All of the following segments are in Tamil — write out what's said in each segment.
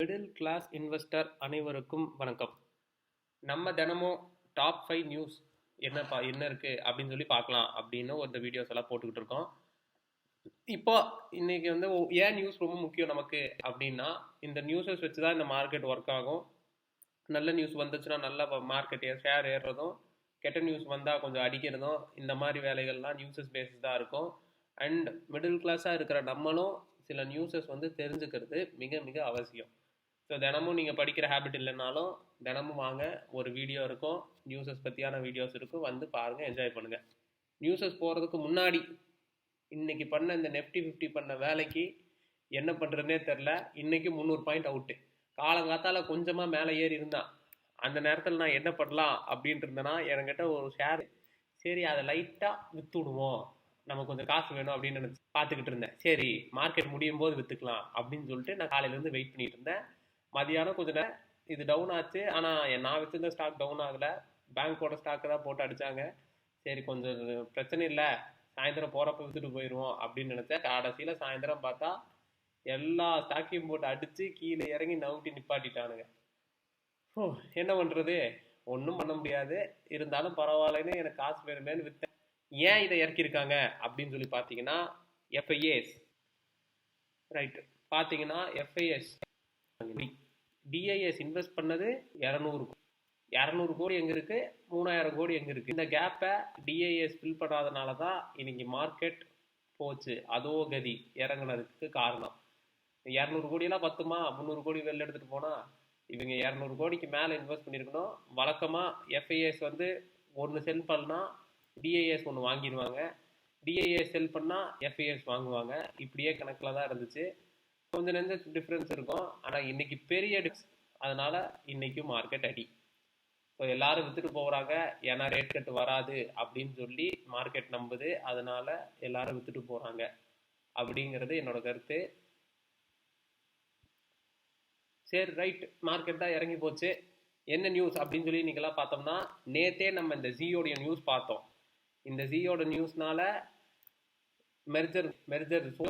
மிடில் கிளாஸ் இன்வெஸ்டர் அனைவருக்கும் வணக்கம். நம்ம தினமும் டாப் ஃபைவ் நியூஸ் என்ன பா என்ன இருக்குது அப்படின்னு சொல்லி பார்க்கலாம் அப்படின்னு ஒரு வீடியோஸ் எல்லாம் போட்டுக்கிட்டு இருக்கோம். இப்போ இன்னைக்கு வந்து ஏன் நியூஸ் ரொம்ப முக்கியம் நமக்கு அப்படின்னா இந்த நியூஸஸ் வச்சு தான் இந்த மார்க்கெட் ஒர்க் ஆகும். நல்ல நியூஸ் வந்துச்சுன்னா நல்ல மார்க்கெட் ஷேர் ஏறுறதும் கெட்ட நியூஸ் வந்தால் கொஞ்சம் அடிக்கிறதும் இந்த மாதிரி வேலைகள்லாம் நியூஸஸ் பேஸஸ் தான் இருக்கும். அண்ட் மிடில் கிளாஸாக இருக்கிற நம்மளும் சில நியூஸஸ் வந்து தெரிஞ்சுக்கிறது மிக மிக அவசியம். ஸோ தினமும் நீங்கள் படிக்கிற ஹேபிட் இல்லைனாலும் தினமும் வாங்க. ஒரு வீடியோ இருக்கும். நியூஸஸ் பற்றியான வீடியோஸ் இருக்கும். வந்து பாருங்கள் என்ஜாய் பண்ணுங்கள் நியூஸஸ் போகிறதுக்கு முன்னாடி இன்றைக்கி பண்ண இந்த நெஃப்டி ஃபிஃப்டி பண்ண வேலைக்கு என்ன பண்ணுறதுனே தெரில இன்னைக்கு முந்நூறு பாயிண்ட் அவுட்டு காலங்காத்தால் கொஞ்சமாக மேலே ஏறி இருந்தான் அந்த நேரத்தில் நான் என்ன பண்ணலாம் அப்படின்ட்டு இருந்தேன்னா என்கிட்ட ஒரு ஷேர் சரி அதை லைட்டாக விற்று விடுவோம் நமக்கு கொஞ்சம் காசு வேணும் அப்படின்னு நினச்சி பார்த்துக்கிட்டு இருந்தேன். சரி மார்க்கெட் முடியும் போது விற்றுக்கலாம் அப்படின்னு சொல்லிட்டு நான் காலையிலேருந்து வெயிட் பண்ணிட்டு இருந்தேன். மதியானம் கொஞ்ச நேரம் இது டவுன் ஆச்சு. ஆனால் நான் வச்சிருந்த ஸ்டாக் டவுன் ஆகலை. பேங்க்கோட ஸ்டாக்கு தான் போட்டு அடிச்சாங்க. சரி கொஞ்சம் பிரச்சனை இல்லை. சாயந்தரம் போகிறப்ப விற்றுட்டு போயிடுவோம் அப்படின்னு நினச்சேன். கடைசியில் சாயந்தரம் பார்த்தா எல்லா ஸ்டாக்கையும் போட்டு அடித்து கீழே இறங்கி நவுட்டி நிப்பாட்டிட்டானுங்க. ஓ என்ன பண்ணுறது ஒன்றும் பண்ண முடியாது. இருந்தாலும் பரவாயில்லைன்னு எனக்கு காசு வேணுமேனு விற்றேன் ஏன் இதை இறக்கியிருக்காங்க? அப்படின்னு சொல்லி பார்த்தீங்கன்னா எஃப்ஐஎஸ் ரைட்டு பார்த்தீங்கன்னா எஃப்ஐஎஸ் டிஐஎஸ் இன்வெஸ்ட் பண்ணது இரநூறு இரநூறு கோடி எங்கே இருக்கு? மூணாயிரம் கோடி எங்கே இருக்கு? இந்த கேப்பை டிஐஎஸ் ஃபில் பண்ணாதனால தான் இன்னைக்கு மார்க்கெட் போச்சு. அதோ கதி இறங்குனதுக்கு காரணம். இரநூறு கோடியெல்லாம் பத்துமா? முந்நூறு கோடி வெளில எடுத்துகிட்டு போனால் இவங்க இரநூறு கோடிக்கு மேலே இன்வெஸ்ட் பண்ணியிருக்கணும் வழக்கமாக எஃப்ஐஎஸ் வந்து ஒன்று செல் பண்ணால் டிஐஎஸ் ஒன்று வாங்கிடுவாங்க. டிஐஎஸ் செல் பண்ணால் எஃப்ஐஎஸ் வாங்குவாங்க. இப்படியே கணக்கில் தான் இருந்துச்சு. கொஞ்சம் நெஞ்ச டிஃப்ரென்ஸ் இருக்கும். ஆனால் இன்னைக்கு பெரிய டிஃப்ஸ் அதனால இன்னைக்கும் மார்க்கெட் அடி. ஸோ எல்லாரும் வித்துட்டு போகிறாங்க ஏன்னா ரேட் கட்டு வராது அப்படின்னு சொல்லி மார்க்கெட் நம்புது. அதனால எல்லாரும் வித்துட்டு போகிறாங்க அப்படிங்கிறது என்னோட கருத்து. சரி ரைட் மார்க்கெட் தான் இறங்கி போச்சு. என்ன நியூஸ் அப்படின்னு சொல்லி இன்னைக்கெல்லாம் பார்த்தோம்னா நேத்தே நம்ம இந்த ஜியோடைய நியூஸ் பார்த்தோம். இந்த ஜியோட நியூஸ்னால மெர்ஜர் மெர்ஜர் ஸோ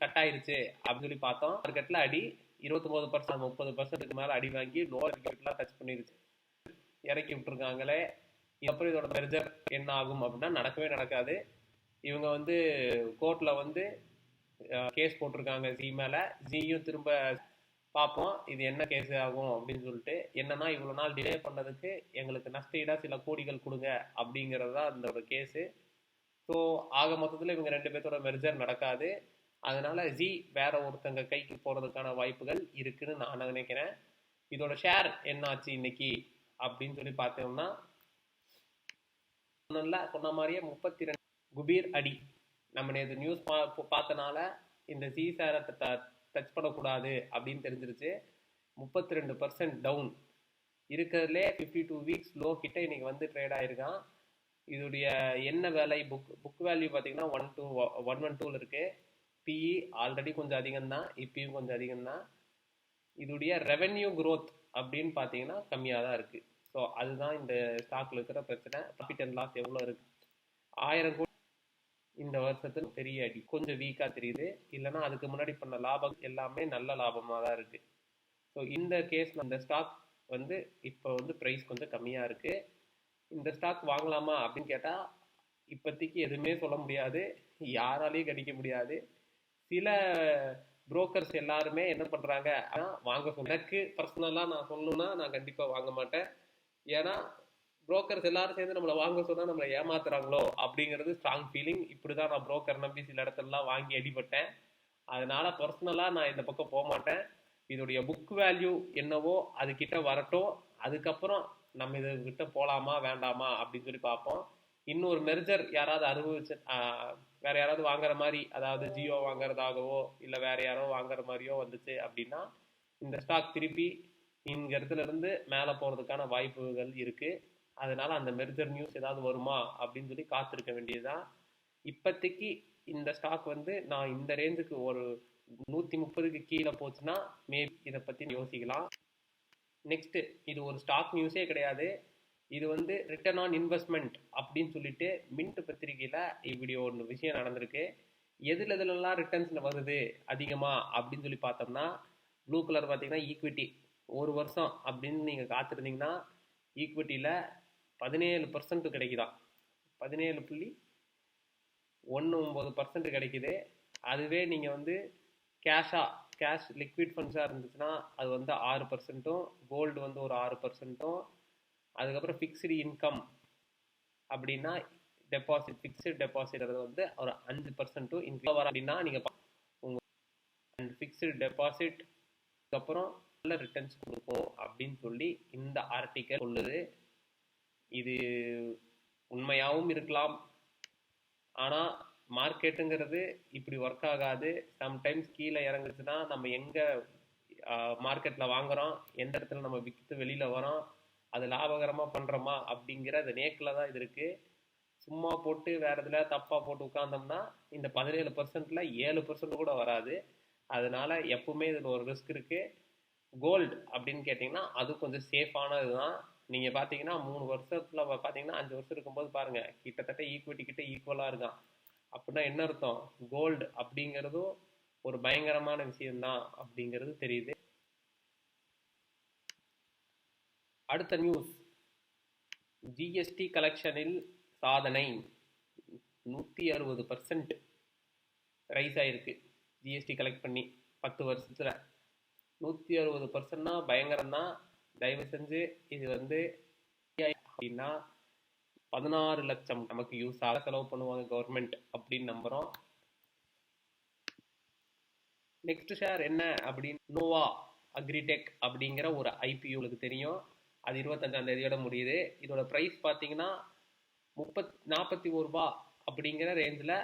கட் ஆயிருச்சு அப்படின்னு சொல்லி பார்த்தோம். மார்க்கெட்டில் அடி இருபத்தொம்போது பர்சன்ட் முப்பது பர்சன்ட்டுக்கு மேலே அடி வாங்கி லோவர் விக்கெட்லாம் டச் பண்ணிருச்சு. இறக்கி விட்டுருக்காங்களே. அப்புறம் இதோட மெர்ஜர் என்ன ஆகும் அப்படின்னா நடக்கவே நடக்காது. இவங்க வந்து கோர்ட்டில் வந்து கேஸ் போட்டிருக்காங்க ஜி மேலே. ஜியும் திரும்ப பார்ப்போம். இது என்ன கேஸ் ஆகும் அப்படின்னு சொல்லிட்டு. என்னன்னா இவ்வளோ நாள் டிலே பண்ணதுக்கு எங்களுக்கு நஷ்டஈடா சில கோடிகள் கொடுங்க அப்படிங்கிறது தான் அந்த கேஸு ஸோ ஆக மொத்தத்தில் இவங்க ரெண்டு பேர்த்தோட மெர்ஜர் நடக்காது. அதனால ஜி வேற ஒருத்தங்க கைக்கு போகிறதுக்கான வாய்ப்புகள் இருக்குன்னு நான் நினைக்கிறேன். இதோட ஷேர் என்ன ஆச்சு இன்னைக்கு அப்படின்னு சொல்லி பார்த்தோம்னா நல்லா சொன்ன மாதிரியே முப்பத்தி ரெண்டு குபீர் அடி. நம்ம நேற்று நியூஸ் பா பார்த்தனால இந்த சி சேரை டச் பண்ணக்கூடாது அப்படின்னு தெரிஞ்சிருச்சு. முப்பத்தி ரெண்டு பர்சன்ட் டவுன் இருக்கிறதுலே ஃபிஃப்டி டூ வீக்ஸ் லோ கிட்ட இன்னைக்கு வந்து ட்ரேட் ஆயிருக்கான். இதோடைய என்ன வேலை? புக் புக் வேல்யூ பார்த்தீங்கன்னா ஒன் டூ ஒன் ஒன் டூவில் இருக்குது பிஇ ஆல்ரெடி கொஞ்சம் அதிகம் தான் இப்பயும் கொஞ்சம் அதிகம் தான். ரெவென்யூ க்ரோத் அப்படின்னு பார்த்தீங்கன்னா கம்மியாக தான் இருக்குது ஸோ அதுதான் இந்த ஸ்டாக்ல இருக்கிற பிரச்சனை. ப்ராஃபிட் அண்ட் லாஸ் எவ்வளோ இருக்கு? ஆயிரம் கோடி இந்த வருஷத்துல பெரிய அடி. கொஞ்சம் வீக்காக தெரியுது. இல்லைன்னா அதுக்கு முன்னாடி பண்ண லாபம் எல்லாமே நல்ல லாபமாக தான் இருக்குது ஸோ இந்த கேஸ் அந்த ஸ்டாக் வந்து இப்போ வந்து ப்ரைஸ் கொஞ்சம் கம்மியாக இருக்குது இந்த ஸ்டாக் வாங்கலாமா அப்படின்னு கேட்டால் இப்போதைக்கு எதுவுமே சொல்ல முடியாது. யாராலையும் கணிக்க முடியாது. சில புரோக்கர்ஸ் எல்லாருமே என்ன பண்ணுறாங்க ஆனால் வாங்க சொல்ல எனக்கு பர்சனலாக நான் சொல்லணும்னா நான் கண்டிப்பாக வாங்க மாட்டேன். ஏன்னா புரோக்கர்ஸ் எல்லாரும் சேர்ந்து நம்மளை வாங்க சொன்னால் நம்மளை ஏமாத்துறாங்களோ அப்படிங்கிறது ஸ்ட்ராங் ஃபீலிங் இப்படி தான் நான் புரோக்கர் நம்பி சில இடத்துலலாம் வாங்கி அடிபட்டேன். அதனால பர்சனலாக நான் இந்த பக்கம் போக மாட்டேன். இதோடைய புக் வேல்யூ என்னவோ அதுக்கிட்ட வரட்டும். அதுக்கப்புறம் நம்ம இது கிட்ட போகலாமா வேண்டாமா அப்படின்னு சொல்லி பார்ப்போம். இன்னொரு மெர்ஜர் யாராவது அனுபவிச்சு வேற யாராவது வாங்குற மாதிரி அதாவது ஜியோ வாங்குறதாகவோ இல்லை வேற யாரோ வாங்குற மாதிரியோ வந்துச்சு அப்படின்னா இந்த ஸ்டாக் திருப்பி இங்க இடத்துல இருந்து மேலே போகிறதுக்கான வாய்ப்புகள் இருக்கு. அதனால அந்த மெர்ஜர் நியூஸ் ஏதாவது வருமா அப்படின்னு சொல்லி காத்திருக்க வேண்டியதுதான். இப்போதைக்கு இந்த ஸ்டாக் வந்து நான் இந்த ரேஞ்சுக்கு ஒரு நூற்றி முப்பதுக்கு கீழே போச்சுன்னா மேபி இதை பற்றி யோசிக்கலாம். நெக்ஸ்ட் இது ஒரு ஸ்டாக் நியூஸே கிடையாது. இது வந்து ரிட்டர்ன் ஆன் இன்வெஸ்ட்மெண்ட் அப்படின்னு சொல்லிட்டு மின்ட் பத்திரிகையில் இப்படி ஒரு விஷயம் நடந்திருக்கு. எதில் எதுலலாம் ரிட்டர்ன்ஸில் வருது அதிகமாக அப்படின்னு சொல்லி பார்த்தோம்னா ப்ளூ கலர் பார்த்தீங்கன்னா ஈக்விட்டி ஒரு வருஷம் அப்படின்னு நீங்கள் காத்திருந்தீங்கன்னா ஈக்விட்டியில் பதினேழு பர்சன்ட் கிடைக்குதான் பதினேழு புள்ளி ஒன்று ஒம்பது பர்சன்ட் கிடைக்குது. அதுவே நீங்கள் வந்து கேஷாக கேஷ் லிக்விட் ஃபண்ட்ஸாக இருந்துச்சுன்னா அது வந்து ஆறு பர்சன்ட்டும் கோல்டு வந்து ஒரு ஆறு பர்சன்ட்டும் அதுக்கப்புறம் ஃபிக்ஸ்டு இன்கம் அப்படின்னா டெபாசிட் ஃபிக்ஸ்டு டெபாசிட் வந்து ஒரு அஞ்சு பர்சன்ட்டும் இன்கம் வர அப்படின்னா நீங்கள் உங்கள் அண்ட் ஃபிக்ஸ்டு டெபாசிட் அப்புறம் நல்ல ரிட்டர்ன்ஸ் கொடுக்கும் அப்படின்னு சொல்லி இந்த ஆர்டிக்கல் சொல்லுது. இது உண்மையாகவும் இருக்கலாம். ஆனால் மார்க்கெட்டுங்கிறது இப்படி ஒர்க் ஆகாது. சம்டைம்ஸ் கீழே இறங்குச்சுன்னா நம்ம எங்கே மார்க்கெட்டில் வாங்குகிறோம் எந்த இடத்துல நம்ம விற்று வெளியில் வரோம் அது லாபகரமாக பண்ணுறோமா அப்படிங்கிற அந்த நேக்கில் தான் இது இருக்குது சும்மா போட்டு வேறு இதில் தப்பாக போட்டு உட்காந்தோம்னா இந்த பதினேழு பர்சன்ட்டில் ஏழு பர்சன்ட் கூட வராது. அதனால எப்பவுமே இதில் ஒரு ரிஸ்க் இருக்குது கோல்டு அப்படின்னு கேட்டிங்கன்னா அது கொஞ்சம் சேஃபானது தான் நீங்கள் பார்த்தீங்கன்னா மூணு வருஷத்தில் பார்த்தீங்கன்னா அஞ்சு வருஷம் இருக்கும்போது பாருங்கள் கிட்டத்தட்ட ஈக்விட்டி கிட்ட ஈக்குவலாக இருக்கான். அப்படின்னா என்ன அர்த்தம்? கோல்டு அப்படிங்கிறதும் ஒரு பயங்கரமான விஷயம்தான் அப்படிங்கிறது தெரியுது. அடுத்த நியூஸ் ஜிஎஸ்டி கலெக்ஷனில் சாதனை. நூற்றி அறுபது பர்சன்ட் ரைஸ் ஆகிருக்கு ஜிஎஸ்டி கலெக்ட் பண்ணி பத்து வருஷத்தில். நூற்றி அறுபது பர்சன்ட்னா பயங்கரம் தான் தயவு செஞ்சு இது வந்து அப்படின்னா பதினாறு லட்சம் நமக்கு யூஸ் ஆக செலவு பண்ணுவாங்க கவர்மெண்ட் அப்படின்னு நம்புகிறோம் நெக்ஸ்ட் ஷேர் என்ன அப்படின்னு நோவா அக்ரிடெக் அப்படிங்கிற ஒரு ஐபிஓ உங்களுக்கு தெரியும். அது இருபத்தஞ்சாம் தேதியோட முடியுது. இதோட ப்ரைஸ் பார்த்தீங்கன்னா முப்பத் நாற்பத்தி ஒரு ரூபா அப்படிங்கிற ரேஞ்சில்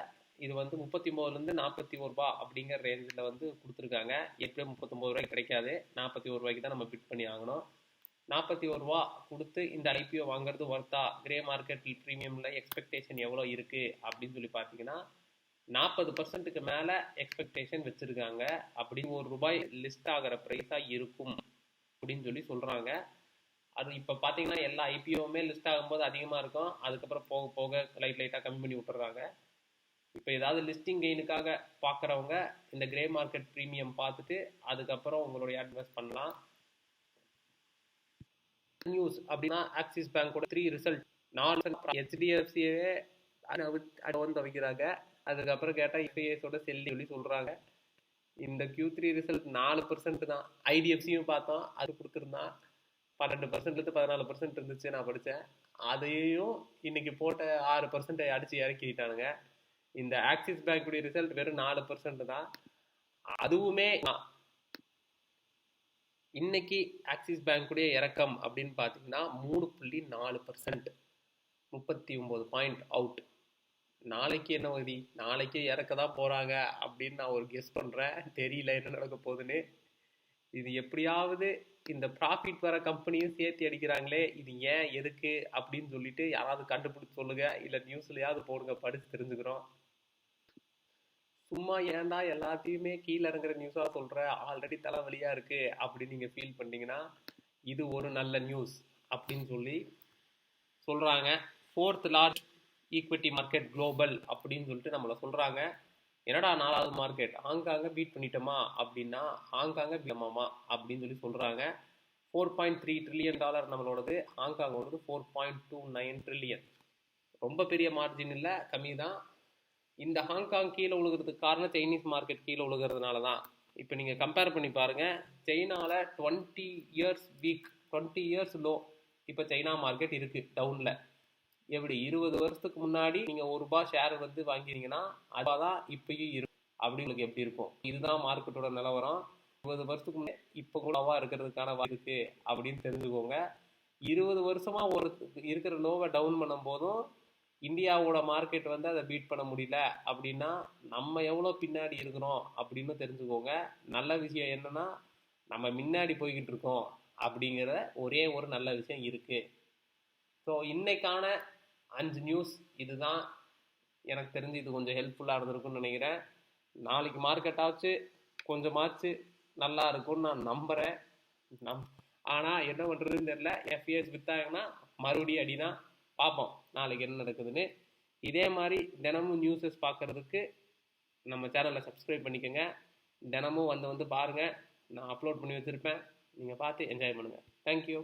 இது வந்து முப்பத்தி ஒம்போதுலேருந்து நாற்பத்தி ஒரு ரூபா அப்படிங்கிற ரேஞ்சில் வந்து கொடுத்துருக்காங்க. எப்படியும் முப்பத்தொம்பது ரூபாய்க்கு கிடைக்காது. நாற்பத்தி ஒரு ரூபாய்க்கு தான் நம்ம பிட் பண்ணி ஆகணும். நாற்பத்தி ஒரு ரூபா கொடுத்து இந்த ஐபிஓ வாங்குறது ஒர்த்தா கிரே மார்க்கெட் ப்ரீமியமில் எக்ஸ்பெக்டேஷன் எவ்வளோ இருக்குது அப்படின்னு சொல்லி பார்த்தீங்கன்னா நாற்பது பர்சன்ட்டுக்கு மேலே எக்ஸ்பெக்டேஷன் வச்சுருக்காங்க. அப்படி ஒரு ரூபாய் லிஸ்ட் ஆகிற ப்ரைஸாக இருக்கும் அப்படின்னு சொல்லி சொல்கிறாங்க அது இப்போ பார்த்தீங்கன்னா எல்லா ஐபிஓவுமே லிஸ்ட் ஆகும்போது அதிகமாக இருக்கும். அதுக்கப்புறம் போக போக லைட் லைட்டாக கம்மி பண்ணி விட்டுறாங்க. இப்போ ஏதாவது லிஸ்டிங் கெயினுக்காக பார்க்குறவங்க இந்த கிரே மார்க்கெட் ப்ரீமியம் பார்த்துட்டு அதுக்கப்புறம் உங்களுடைய அட்வைஸ் பண்ணலாம். நியூஸ் அப்படின்னா ஆக்சிஸ் பேங்கோட த்ரீ ரிசல்ட் நாலு ஹெச்டிஎஃப்சியே வந்து வைக்கிறாங்க அதுக்கப்புறம் கேட்டால் இபிஎஸோட செல்லி சொல்லி சொல்கிறாங்க இந்த கியூ த்ரீ ரிசல்ட் நாலு பர்சன்ட் தான். ஐடிஎஃப்சியும் பார்த்தோம். அது கொடுத்துருந்தான் பன்னெண்டு பர்சன்ட்லேருந்து பதினாலு பர்சன்ட் இருந்துச்சு நான் படித்தேன் அதையும் இன்னைக்கு போட்ட ஆறு பர்சன்ட் அடித்து இறக்கிட்டானுங்க. இந்த ஆக்சிஸ் பேங்குடைய ரிசல்ட் வெறும் நாலு பர்சன்ட் தான். அதுவுமே இன்னைக்கு ஆக்சிஸ் பேங்குடைய இறக்கம் அப்படின்னு பார்த்தீங்கன்னா மூணு புள்ளி நாலு பர்சன்ட் முப்பத்தி ஒம்பது பாயிண்ட் அவுட் நாளைக்கு என்ன வகுதி நாளைக்கே இறக்க தான் போகிறாங்க அப்படின்னு நான் ஒரு கெஸ் பண்ணுறேன் தெரியல என்ன நடக்க போகுதுன்னு. இது எப்படியாவது இந்த ப்ராஃபிட் வர கம்பெனியும் சேர்த்து அடிக்கிறாங்களே இது ஏன் எதுக்கு அப்படின்னு சொல்லிட்டு யாராவது கண்டுபிடிச்சு சொல்லுங்க. இல்லை நியூஸ்லயாவது போடுங்க படிச்சு தெரிஞ்சுக்கிறோம். சும்மா ஏன்டா எல்லாத்தையுமே கீழே இறங்குற நியூஸாக சொல்கிற ஆல்ரெடி தலைவலியாக இருக்குது அப்படின்னு நீங்கள் ஃபீல் பண்ணிங்கன்னா இது ஒரு நல்ல நியூஸ் அப்படின்னு சொல்லி சொல்கிறாங்க fourth large equity market global அப்படின்னு சொல்லிட்டு நம்மளை சொல்கிறாங்க என்னடா நாலாவது மார்க்கெட் ஆங்காங்க பீட் பண்ணிட்டோமா? அப்படின்னா ஆங்காங்க பீட்டமாமா அப்படின்னு சொல்லி சொல்கிறாங்க four point three trillion dollar நம்மளோடது. ஹாங்காங்கோடது four point two nine trillion ரொம்ப பெரிய மார்ஜின் இல்லை கம்மி தான் இந்த ஹாங்காங் கீழே உழுகிறதுக்கு காரணம் சைனீஸ் மார்க்கெட் கீழே உழுகிறதுனால தான் இப்போ நீங்கள் கம்பேர் பண்ணி பாருங்கள் சைனாவில் twenty years week twenty years low இப்போ சைனா மார்க்கெட் இருக்குது டவுனில் எப்படி இருபது வருஷத்துக்கு முன்னாடி நீங்கள் ஒரு ரூபாய் ஷேர் வந்து வாங்கினீங்கன்னா அதுதான் இப்பயும் இருக்கும் அப்படி உங்களுக்கு எப்படி இருக்கும்? இதுதான் மார்க்கெட்டோட நிலவரம். இருபது வருஷத்துக்கு முன்னாடி இப்போ கூடவா இருக்கிறதுக்கான வாய்ப்பு அப்படின்னு தெரிஞ்சுக்கோங்க. இருபது வருஷமா ஒரு இருக்கிற லோவை டவுன் பண்ணும் போதும் இந்தியாவோட மார்க்கெட் வந்து அதை பீட் பண்ண முடியல அப்படின்னா நம்ம எவ்வளோ பின்னாடி இருக்கிறோம் அப்படின்னு தெரிஞ்சுக்கோங்க. நல்ல விஷயம் என்னன்னா நம்ம முன்னாடி போய்கிட்டு இருக்கோம் அப்படிங்கிற ஒரே ஒரு நல்ல விஷயம் இருக்கு. ஸோ இன்னைக்கான அஞ்சு நியூஸ் இதுதான் எனக்கு தெரிஞ்சு இது கொஞ்சம் ஹெல்ப்ஃபுல்லாக இருந்திருக்கும்னு நினைக்கிறேன். நாளைக்கு மார்க்கெட் ஆச்சு கொஞ்சமாச்சு நல்லா இருக்கும்னு நான் நம்புகிறேன் நம் ஆனால் என்ன பண்ணுறதுன்னு தெரில எஃப்ஏஎஸ் விற்றாங்கன்னா மறுபடியும் அடிதான் பார்ப்போம் நாளைக்கு என்ன நடக்குதுன்னு. இதே மாதிரி தினமும் நியூஸஸ் பார்க்குறதுக்கு நம்ம சேனலை சப்ஸ்கிரைப் பண்ணிக்கோங்க. தினமும் வந்து வந்து பாருங்கள் நான் அப்லோட் பண்ணி வச்சுருப்பேன். நீங்கள் பார்த்து என்ஜாய் பண்ணுங்கள் தேங்க்யூ